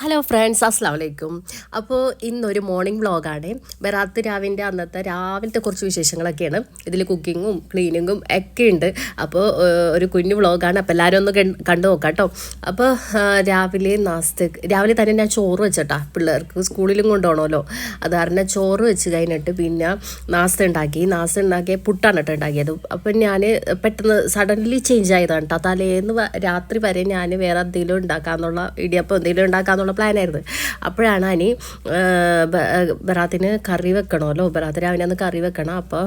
Hello friends അസ്സാം വലൈക്കും അപ്പോൾ ഇന്നൊരു മോർണിംഗ് വ്ളോഗാണ് ബറാത്ത് രാവിന്റെ അന്നത്തെ രാവിലത്തെ കുറച്ച് വിശേഷങ്ങളൊക്കെയാണ്. ഇതിൽ കുക്കിങ്ങും ക്ലീനിങ്ങും ഒക്കെ ഉണ്ട്. അപ്പോൾ ഒരു കുഞ്ഞു വ്ളോഗാണ് അപ്പോൾ എല്ലാവരും ഒന്ന് കണ്ടു നോക്കാം കേട്ടോ അപ്പോൾ രാവിലെ നാസ്ത രാവിലെ തന്നെ ഞാൻ ചോറ് വെച്ചിട്ടാ. പിള്ളേർക്ക് സ്കൂളിലും കൊണ്ടുപോകണമല്ലോ. അത് കാരണം ചോറ് വെച്ച് കഴിഞ്ഞിട്ട് പിന്നെ നാസ്ത ഉണ്ടാക്കി. നാസ്ത ഉണ്ടാക്കിയ പുട്ടാണ് കേട്ടോ ഉണ്ടാക്കിയത്. അപ്പം ഞാൻ പെട്ടെന്ന് സഡൻലി ചേഞ്ച് ആയതാണ് കേട്ടോ തലേന്ന് രാത്രി വരെ ഞാൻ വേറെ എന്തെങ്കിലും ഉണ്ടാക്കാമെന്നുള്ള ഇടിയപ്പം എന്തെങ്കിലും ഉണ്ടാക്കാന്നുള്ള പ്ലാനായിരുന്നു അപ്പോഴാണ് അനി ബറാത്തിന് കറി വെക്കണമല്ലോ. ബറാത്ത് രാവിലെ അന്ന് കറി വെക്കണം. അപ്പോൾ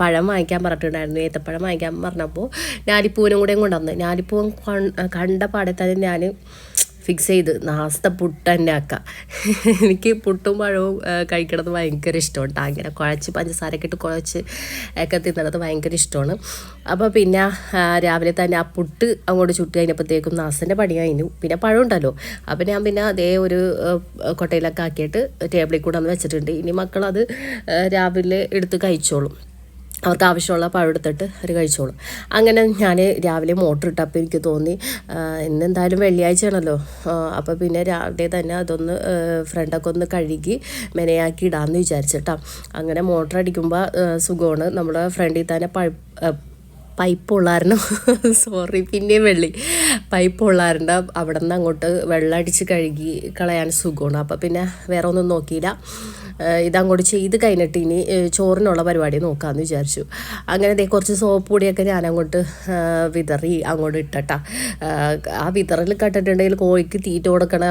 പഴം വാങ്ങിക്കാൻ പറഞ്ഞിട്ടുണ്ടായിരുന്നു. ഏത്തപ്പഴം വാങ്ങിക്കാൻ പറഞ്ഞപ്പോൾ ഞാലിപ്പൂവിനും കൂടെയും കൊണ്ടുവന്ന്. ഞാലിപ്പൂവൻ കണ്ട പാടെ തന്നെ ഞാൻ ഫിക്സ് ചെയ്ത്. നാസ്ത പുട്ട് തന്നെ ആക്കാം എനിക്ക് പുട്ടും പഴവും കഴിക്കണത് ഭയങ്കര ഇഷ്ടമാണ് അങ്ങനെ കുഴച്ച് പഞ്ചസാരയൊക്കെ ഇട്ട് കുഴച്ച് ഒക്കെ തിന്നണത് ഭയങ്കര ഇഷ്ടമാണ്. അപ്പോൾ പിന്നെ രാവിലെ തന്നെ ആ പുട്ട് അങ്ങോട്ട് ചുട്ട് കഴിഞ്ഞപ്പോഴത്തേക്കും നാസ്തന്റെ പണി കഴിഞ്ഞു. പിന്നെ പഴം ഉണ്ടല്ലോ. അപ്പോൾ ഞാൻ പിന്നെ അതേ ഒരു കൊട്ടയിലൊക്കെ ആക്കിയിട്ട് ടേബിളിൽ കൂടെ ഒന്ന് വെച്ചിട്ടുണ്ട്. ഇനി മക്കളത് രാവിലെ എടുത്ത് കഴിച്ചോളും. അവർക്ക് ആവശ്യമുള്ള പഴം അവർ കഴിച്ചോളും. അങ്ങനെ ഞാൻ രാവിലെ മോട്ടർ ഇട്ടപ്പോൾ എനിക്ക് തോന്നി ഇന്നെന്തായാലും വെള്ളിയാഴ്ചയാണല്ലോ. അപ്പോൾ പിന്നെ രാവിലെ തന്നെ അതൊന്ന് ഫ്രണ്ടൊക്കെ ഒന്ന് കഴുകി മെനയാക്കി ഇടാമെന്ന് വിചാരിച്ചിട്ടാ അങ്ങനെ മോട്ടർ അടിക്കുമ്പോൾ സുഖമാണ്. നമ്മുടെ ഫ്രണ്ടിൽ തന്നെ പഴ പൈപ്പ് ഉള്ളായിരുന്നു സോറി പിന്നെയും വെള്ളി. പൈപ്പ് ഉള്ളായിരുന്നു അവിടെ നിന്ന് അങ്ങോട്ട് വെള്ളം അടിച്ച് കഴുകി കളയാൻ സുഖമാണ്. അപ്പോൾ പിന്നെ വേറെ ഒന്നും നോക്കിയില്ല. ഇതങ്ങോട്ട് ചെയ്ത് കഴിഞ്ഞിട്ട് ഇനി ചോറിനുള്ള പരിപാടി നോക്കാമെന്ന് വിചാരിച്ചു. അങ്ങനെ ദേ കുറച്ച് സോപ്പ് പൊടിയൊക്കെ ഞാൻ അങ്ങോട്ട് വിതറി അങ്ങോട്ട് ഇട്ടട്ട. ആ വിതറിൽ കണ്ടിട്ടുണ്ടെങ്കിൽ കോഴിക്ക് തീറ്റ കൊടുക്കണ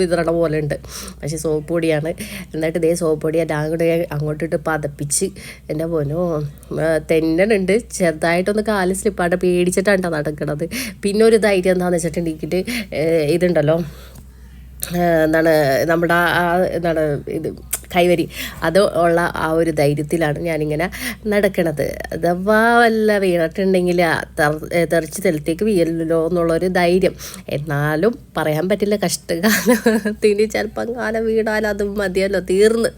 വിതറണ പോലെ ഉണ്ട്. പക്ഷേ സോപ്പ് പൊടിയാണ്. എന്നിട്ട് ഇതേ സോപ്പ് പൊടി എല്ലാം കൂടെ അങ്ങോട്ടിട്ട് പതപ്പിച്ച് എന്റെ പോനോ തെന്നണുണ്ട് ചെറുതായിട്ടൊന്ന് കാൽ സ്ലിപ്പായിട്ട് പേടിച്ചിട്ടാണ് നടക്കുന്നത് പിന്നെ ഒരു ധൈര്യം എന്താണെന്ന് വെച്ചിട്ടുണ്ടെങ്കിൽ ഇതുണ്ടല്ലോ എന്താണ് നമ്മുടെ എന്താണ് ഇത് കൈവരി. അത് ഉള്ള ആ ഒരു ധൈര്യത്തിലാണ് ഞാനിങ്ങനെ നടക്കണത്. അഥവാ വല്ല വീണിട്ടുണ്ടെങ്കിൽ തെറിച്ച് തെലത്തേക്ക് വീഴല്ലോ എന്നുള്ളൊരു ധൈര്യം. എന്നാലും പറയാൻ പറ്റില്ല കഷ്ടകാലത്തിന് ചിലപ്പം കാലം വീണാൽ അത് മതിയല്ലോ തീർന്ന്.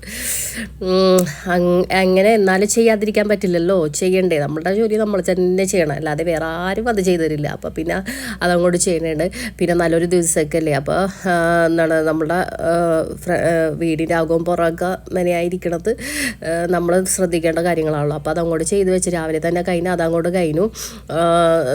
അങ്ങനെ എന്നാലും ചെയ്യാതിരിക്കാൻ പറ്റില്ലല്ലോ ചെയ്യണ്ടേ. നമ്മളുടെ ജോലി നമ്മൾ തന്നെ ചെയ്യണം. അല്ലാതെ വേറെ ആരും അത് ചെയ്തു തരില്ല. അപ്പോൾ പിന്നെ അതങ്ങോട്ട് ചെയ്യണുണ്ട്. പിന്നെ നല്ലൊരു ദിവസമൊക്കെ അല്ലേ അപ്പോൾ എന്താണ് നമ്മുടെ വീടിന്റെ ആകും പുറമൊക്കെ മെനയായിരിക്കണത് നമ്മൾ ശ്രദ്ധിക്കേണ്ട കാര്യങ്ങളാണല്ലോ. അപ്പോൾ അതങ്ങോട്ട് ചെയ്ത് വെച്ച് രാവിലെ തന്നെ കഴിഞ്ഞ് അതങ്ങോട്ട് കഴിഞ്ഞു.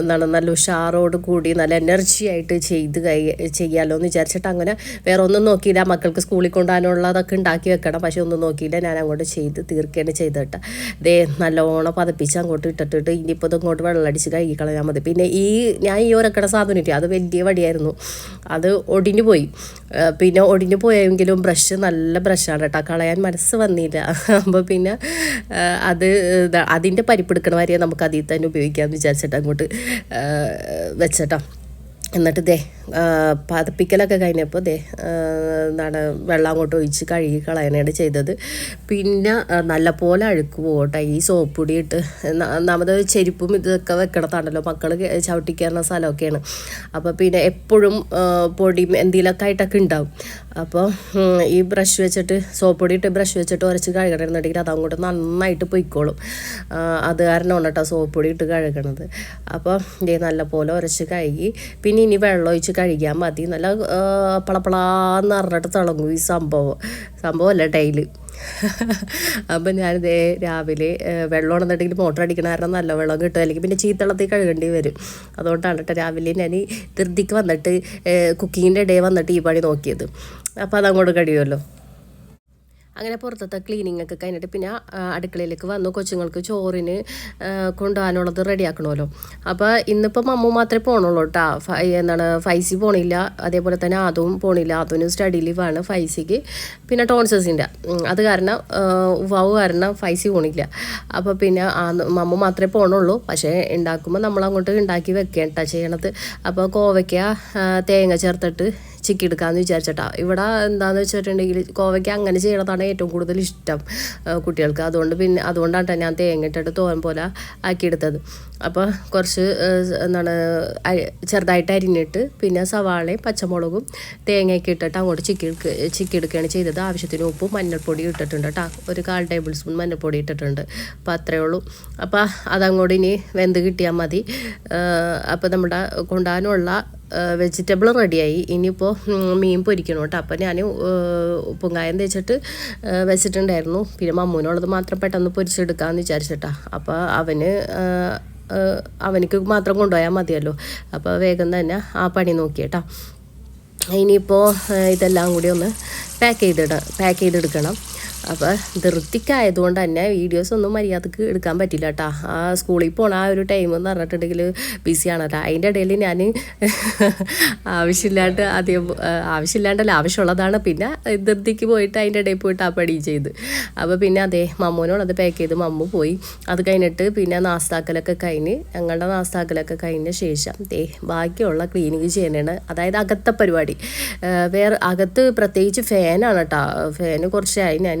എന്താണ് നല്ല ഉഷാറോട് കൂടി നല്ല എനർജി ആയിട്ട് ചെയ്ത് കൈ ചെയ്യാമല്ലോ എന്ന് വിചാരിച്ചിട്ട് അങ്ങനെ വേറെ ഒന്നും നോക്കിയില്ല. മക്കൾക്ക് സ്കൂളിൽ കൊണ്ടുപോകാനുള്ളതൊക്കെ ഉണ്ടാക്കി വെക്കണം. പക്ഷെ ഒന്നും നോക്കിയില്ല. ഞാൻ അങ്ങോട്ട് ചെയ്ത് തീർക്കുകയാണ് ചെയ്തിട്ട്. ദേ നല്ലോണം പതപ്പിച്ച് അങ്ങോട്ട് ഇട്ടിട്ടിട്ട് ഇനിയിപ്പോൾ ഇത് ഇങ്ങോട്ട് വെള്ളമടിച്ച് കഴുകി കളയാൻ മതി. പിന്നെ ഈ ഞാൻ ഈ ഒരക്കട സാധനം ഇട്ടി അത് വലിയ വടിയായിരുന്നു. അത് ഒടിഞ്ഞു പോയി. പിന്നെ ഒടിഞ്ഞു പോയെങ്കിലും ബ്രഷ് നല്ല ബ്രഷാണ് കേട്ടോ. കളയാൻ മനസ്സ് വന്നില്ല. അപ്പോൾ പിന്നെ അത് അതിന്റെ പരിപ്പെടുക്കണ വരെ നമുക്ക് അതിൽ തന്നെ ഉപയോഗിക്കാമെന്ന് വിചാരിച്ചിട്ട് അങ്ങോട്ട് വെച്ചേട്ടോ. എന്നിട്ട് ദേ പതിപ്പിക്കലൊക്കെ കഴിഞ്ഞപ്പോൾ ദേ എന്താണ് വെള്ളം അങ്ങോട്ട് ഒഴിച്ച് കഴുകി കളയാനാണ് ചെയ്തത്. പിന്നെ നല്ലപോലെ അഴുക്ക് പോകട്ടെ. ഈ സോപ്പ് പൊടി ഇട്ട് നമ്മുടെ ചെരുപ്പും ഇതൊക്കെ വെക്കണതാണല്ലോ. മക്കൾ ചവിട്ടി കയറുന്ന സ്ഥലമൊക്കെയാണ്. അപ്പോൾ പിന്നെ എപ്പോഴും പൊടി പൊടിയും എന്തെങ്കിലുമൊക്കെ ആയിട്ടൊക്കെ ഉണ്ടാവും. അപ്പോൾ ഈ ബ്രഷ് വെച്ചിട്ട് സോപ്പ് പൊടി ഇട്ട് ബ്രഷ് വെച്ചിട്ട് ഉരച്ച് കഴുകണമെന്നുണ്ടെങ്കിൽ അത് അങ്ങോട്ട് നന്നായിട്ട് പൊയ്ക്കോളും. അത് കാരണമാണ് കേട്ടോ സോപ്പ് പൊടി ഇട്ട് കഴുകണത്. അപ്പോൾ ഇതേ നല്ലപോലെ ഉരച്ച് കഴുകി. പിന്നെ ഇനി വെള്ളം ഒഴിച്ച് കഴുകിയാൽ മതി. നല്ല പളപ്പളാന്ന് അറിഞ്ഞിട്ട് തിളങ്ങും ഈ സംഭവം. സംഭവമല്ല ഡെയിലി അപ്പം ഞാനിതേ രാവിലെ വെള്ളം ഉണ്ടെന്നുണ്ടെങ്കിൽ മോട്ടർ അടിക്കണ കാരണം നല്ല വെള്ളം കിട്ടും. അല്ലെങ്കിൽ പിന്നെ ചീത്തളത്തിൽ കഴുകേണ്ടി വരും. അതുകൊണ്ടാണ് കേട്ടോ രാവിലെ ഞാൻ ധൃതിക്ക് വന്നിട്ട് കുക്കിങ്ങിന്റെ ഇടയിൽ വന്നിട്ട് ഈ പണി നോക്കിയത്. അപ്പോൾ അതങ്ങോട്ട് കഴിയുമല്ലോ. അങ്ങനെ പുറത്തത്തെ ക്ലീനിങ് ഒക്കെ കഴിഞ്ഞിട്ട് പിന്നെ അടുക്കളയിലേക്ക് വന്നു. കൊച്ചുങ്ങൾക്ക് ചോറിന് കൊണ്ടുപോകാനുള്ളത് റെഡിയാക്കണമല്ലോ അപ്പോൾ ഇന്നിപ്പം മമ്മു മാത്രമേ പോകണുള്ളൂ കേട്ടോ ഫൈ എന്താണ് ഫൈസി പോണില്ല. അതേപോലെ തന്നെ അതും പോണില്ല. അതിന് സ്റ്റഡി ലീവാണ് ഫൈസിക്ക്. പിന്നെ ടോൺസസിന്റെ അത് കാരണം വവ് ഉവാവ് കാരണം ഫൈസി പോണില്ല. അപ്പോൾ പിന്നെ മമ്മു മാത്രമേ പോകണുള്ളൂ പക്ഷേ ഉണ്ടാക്കുമ്പോൾ നമ്മൾ അങ്ങോട്ട് ഉണ്ടാക്കി വെക്കേണ്ട ചെയ്യണത്. അപ്പോൾ കോവയ്ക്ക തേങ്ങ ചേർത്തിട്ട് ചിക്കി എടുക്കാമെന്ന് വിചാരിച്ചിട്ടാ. ഇവിടെ എന്താണെന്ന് വെച്ചിട്ടുണ്ടെങ്കിൽ കോവയ്ക്ക് അങ്ങനെ ചെയ്യണതാണ് ഏറ്റവും കൂടുതൽ ഇഷ്ടം കുട്ടികൾക്ക്. അതുകൊണ്ട് പിന്നെ അതുകൊണ്ടാണ് കേട്ടോ ഞാൻ തേങ്ങിട്ടിട്ട് തോരൻ പോലെ ആക്കിയെടുത്തത്. അപ്പോൾ കുറച്ച് എന്താണ് ചെറുതായിട്ട് അരിഞ്ഞിട്ട് പിന്നെ സവാളയും പച്ചമുളകും തേങ്ങയൊക്കെ ഇട്ടിട്ട് അങ്ങോട്ട് ചിക്കി എടുക്ക ചിക്കി എടുക്കുകയാണ് ചെയ്തത്. ആവശ്യത്തിന് ഉപ്പും മഞ്ഞൾപ്പൊടി ഇട്ടിട്ടുണ്ട് കേട്ടോ. ഒരു കാൽ ടേബിൾ സ്പൂൺ മഞ്ഞൾപ്പൊടി ഇട്ടിട്ടുണ്ട്. അപ്പോൾ അത്രയേ ഉള്ളൂ. അപ്പോൾ അതങ്ങോട്ട് ഇനി വെന്ത് കിട്ടിയാൽ മതി. അപ്പോൾ നമ്മുടെ കൊണ്ടുപോകാനുള്ള വെജിറ്റബിൾ റെഡിയായി. ഇനിയിപ്പോൾ മീൻ പൊരിക്കണം കേട്ടോ. അപ്പോൾ ഞാൻ ഉപ്പുങ്കായം തേച്ചിട്ട് വെച്ചിട്ടുണ്ടായിരുന്നു. പിന്നെ മമ്മൂനുള്ളത് മാത്രം പെട്ടെന്ന് പൊരിച്ചെടുക്കാമെന്ന് വിചാരിച്ചിട്ടാ. അപ്പോൾ അവന് അവനിക്ക് മാത്രം കൊണ്ടുപോയാൽ മതിയല്ലോ. അപ്പോൾ വേഗം തന്നെ ആ പണി നോക്കിയേട്ടാ. ഇനിയിപ്പോൾ ഇതെല്ലാം കൂടി ഒന്ന് പാക്ക് ചെയ്തിട പാക്ക് ചെയ്തെടുക്കണം. അപ്പോൾ ധൃത്തിക്കായതുകൊണ്ട് തന്നെ വീഡിയോസ് ഒന്നും മര്യാദയ്ക്ക് എടുക്കാൻ പറ്റില്ല കേട്ടോ ആ സ്കൂളിൽ പോണ ആ ഒരു ടൈം എന്ന് പറഞ്ഞിട്ടുണ്ടെങ്കിൽ ബിസിയാണല്ലോ അതിന്റെ ഇടയിൽ ഞാൻ ആവശ്യമില്ലാണ്ട് അധികം ആ, ആവശ്യമില്ലാണ്ടല്ല ആവശ്യമുള്ളതാണ്. പിന്നെ ധൃതിക്ക് പോയിട്ട് അതിന്റെ ഇടയിൽ പോയിട്ട് ആ പടി ചെയ്ത്. അപ്പോൾ പിന്നെ അതെ മമ്മൂനോട് അത് പാക്ക് ചെയ്ത് മമ്മു പോയി. അത് കഴിഞ്ഞിട്ട് പിന്നെ നാസ്താക്കലൊക്കെ കഴിഞ്ഞ് ഞങ്ങളുടെ നാസ്താക്കലൊക്കെ കഴിഞ്ഞ ശേഷം ദേ ബാക്കിയുള്ള ക്ലീനിങ് ചെയ്യണേണ്. അതായത് അകത്തെ പരിപാടി. വേറെ അകത്ത് പ്രത്യേകിച്ച് ഫാനാണ് കേട്ടോ ഫാന് കുറച്ചായി ഞാൻ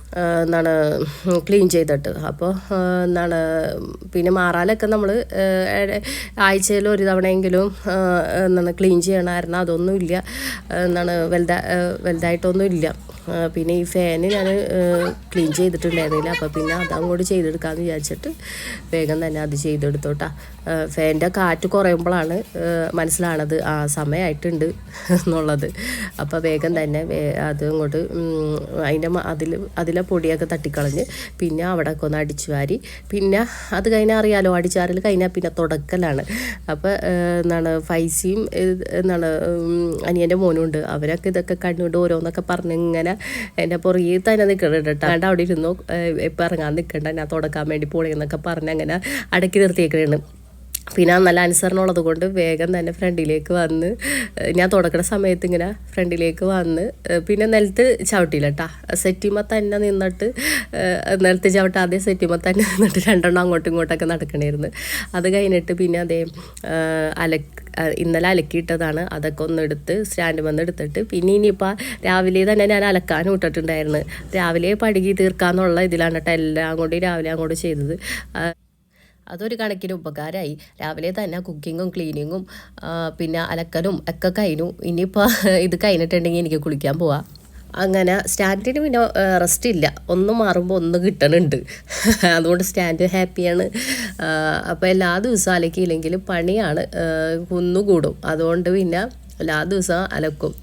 എന്താണ് ക്ലീൻ ചെയ്തിട്ട്. അപ്പോൾ എന്താണ് പിന്നെ മാറാലൊക്കെ നമ്മൾ ആഴ്ചയിൽ ഒരു തവണയെങ്കിലും എന്താണ് ക്ലീൻ ചെയ്യണമായിരുന്നു. അതൊന്നുമില്ല എന്താണ് വലുതാ വലുതായിട്ടൊന്നും ഇല്ല. പിന്നെ ഈ ഫാന് ഞാൻ ക്ലീൻ ചെയ്തിട്ടുണ്ടായിരുന്നില്ല. അപ്പോൾ പിന്നെ അതങ്ങോട്ട് ചെയ്തെടുക്കാമെന്ന് വിചാരിച്ചിട്ട് വേഗം തന്നെ അത് ചെയ്തെടുത്തോട്ടാ. ഫാനിന്റെ കാറ്റ് കുറയുമ്പോഴാണ് മനസ്സിലാണത് ആ സമയമായിട്ടുണ്ട് എന്നുള്ളത്. അപ്പോൾ വേഗം തന്നെ അത് അങ്ങോട്ട് അതിന്റെ അതിൽ അതിലെ പൊടിയൊക്കെ തട്ടിക്കളഞ്ഞ് പിന്നെ അവിടെ ഒക്കെ ഒന്ന് അടിച്ചു വാരി. പിന്നെ അത് കഴിഞ്ഞാൽ അറിയാലോ അടിച്ചാറിൽ കഴിഞ്ഞാൽ പിന്നെ തുടക്കലാണ്. അപ്പോൾ എന്താണ് ഫൈസിയും എന്താണ് അനിയന്റെ മോനും ഉണ്ട്. അവരൊക്കെ ഇതൊക്കെ കണ്ടുകൊണ്ട് ഓരോന്നൊക്കെ പറഞ്ഞ് ഇങ്ങനെ എന്റെ പുറകെ തന്നെ നിൽക്കണം കേട്ടോ. അവിടെ ഇരുന്നു ഇപ്പം ഇറങ്ങാൻ നിൽക്കണ്ട ഞാൻ തുടക്കാൻ വേണ്ടി പോളിയെന്നൊക്കെ പറഞ്ഞ് അങ്ങനെ അടക്കി നിർത്തിയേക്കണേണ് പിന്നെ നല്ല അനുസരണമുള്ളത് കൊണ്ട് വേഗം തന്നെ ഫ്രണ്ടിലേക്ക് വന്ന് ഞാൻ തുടക്കുന്ന സമയത്ത് ഇങ്ങനെ ഫ്രണ്ടിലേക്ക് വന്ന് പിന്നെ നിലത്ത് ചവിട്ടിയില്ല കേട്ടാ സെറ്റിമ തന്നെ നിന്നിട്ട് നിലത്ത് ചവിട്ടാതെ സെറ്റിമ തന്നെ നിന്നിട്ട് രണ്ടെണ്ണം അങ്ങോട്ടും ഇങ്ങോട്ടൊക്കെ നടക്കണമായിരുന്നു അത് കഴിഞ്ഞിട്ട് പിന്നെ അതേ അല അലക്ക് ഇന്നലെ അലക്കിയിട്ടതാണ് അതൊക്കെ ഒന്ന് എടുത്ത് സ്റ്റാൻഡ് വന്ന് എടുത്തിട്ട് പിന്നെ ഇനിയിപ്പോൾ രാവിലെ തന്നെ ഞാൻ അലക്കാനും ഇട്ടിട്ടുണ്ടായിരുന്നു രാവിലെ പടുകി തീർക്കാന്നുള്ള ഇതിലാണ് കേട്ടോ എല്ലാം കൂടി രാവിലെ അങ്ങോട്ട് ചെയ്തത്. അതൊരു കണക്കിന് ഉപകാരമായി രാവിലെ തന്നെ കുക്കിങ്ങും ക്ലീനിങ്ങും പിന്നെ അലക്കലും ഒക്കെ കഴിഞ്ഞു. ഇനിയിപ്പോൾ ഇത് കഴിഞ്ഞിട്ടുണ്ടെങ്കിൽ എനിക്ക് കുളിക്കാൻ പോവാം. അങ്ങനെ സ്റ്റാൻഡിന് പിന്നെ റെസ്റ്റ് ഇല്ല. ഒന്ന് മാറുമ്പോൾ ഒന്ന് കിട്ടണുണ്ട്. അതുകൊണ്ട് സ്റ്റാൻഡ് ഹാപ്പിയാണ്. അപ്പോൾ എല്ലാ ദിവസവും അലക്കിയില്ലെങ്കിൽ പണിയാണ് കുന്നുകൂടും. അതുകൊണ്ട് പിന്നെ എല്ലാ ദിവസവും അലക്കും.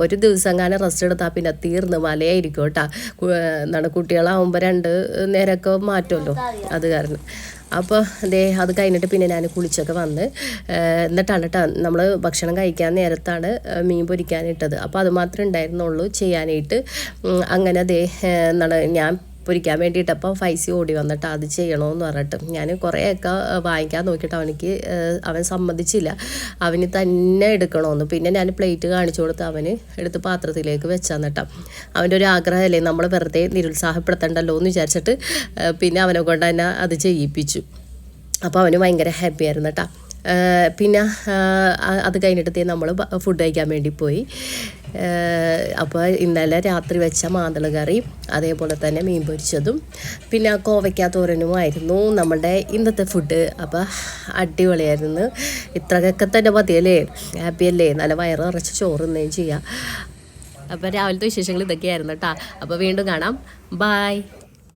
ഒരു ദിവസം അങ്ങനെ റെസ്റ്റ് എടുത്താൽ പിന്നെ തീർന്ന് മലയായിരിക്കും കേട്ടോ. എന്താണ് കുട്ടികളാവുമ്പോൾ രണ്ട് നേരമൊക്കെ മാറ്റുമല്ലോ. അത് കാരണം. അപ്പോൾ ദേ അത് കഴിഞ്ഞിട്ട് പിന്നെ ഞാൻ കുളിച്ചൊക്കെ വന്ന് എന്നിട്ടാണ് കേട്ടോ നമ്മൾ ഭക്ഷണം കഴിക്കാൻ നേരത്താണ് മീൻ പൊരിക്കാനിട്ടത്. അപ്പോൾ അത് മാത്രമേ ഉണ്ടായിരുന്നുള്ളൂ ചെയ്യാനായിട്ട്. അങ്ങനെ ദേ എന്നാണ് ഞാൻ പൊരിക്കാൻ വേണ്ടിയിട്ട് അപ്പം ഫൈസി ഓടി വന്നിട്ട് അത് ചെയ്യണമെന്ന് പറഞ്ഞിട്ട് ഞാൻ കുറേയൊക്കെ വാങ്ങിക്കാൻ നോക്കിയിട്ട് അവനിക്ക് അവൻ സമ്മതിച്ചില്ല. അവന് തന്നെ എടുക്കണമെന്ന് പിന്നെ ഞാൻ പ്ലേറ്റ് കാണിച്ചു കൊടുത്ത് അവന് എടുത്ത് പാത്രത്തിലേക്ക് വെച്ചാന്നിട്ടാ. അവന്റെ ഒരു ആഗ്രഹമല്ലേ നമ്മൾ വെറുതെ നിരുത്സാഹപ്പെടുത്തണ്ടല്ലോ എന്ന് വിചാരിച്ചിട്ട് പിന്നെ അവനെ കൊണ്ട് തന്നെ അത് ചെയ്യിപ്പിച്ചു. അപ്പോൾ അവന് ഭയങ്കര ഹാപ്പി ആയിരുന്നു കേട്ടോ പിന്നെ അത് കഴിഞ്ഞിട്ട് നമ്മൾ ഫുഡ് കഴിക്കാൻ വേണ്ടി പോയി. അപ്പോൾ ഇന്നലെ രാത്രി വെച്ച മാന്തള കറി അതേപോലെ തന്നെ മീൻ പൊരിച്ചതും പിന്നെ കോവയ്ക്ക തോരനുമായിരുന്നു നമ്മുടെ ഇന്നത്തെ ഫുഡ് അപ്പോൾ അടിപൊളിയായിരുന്നു ഇത്രയൊക്കെ തന്നെ മതിയല്ലേ? ഹാപ്പിയല്ലേ നല്ല വയറ് നിറച്ച് ചോറ് തിന്നുകയും ചെയ്യാം. അപ്പോൾ രാവിലത്തെ വിശേഷങ്ങൾ ഇതൊക്കെയായിരുന്നു കേട്ടോ അപ്പോൾ വീണ്ടും കാണാം. ബായ്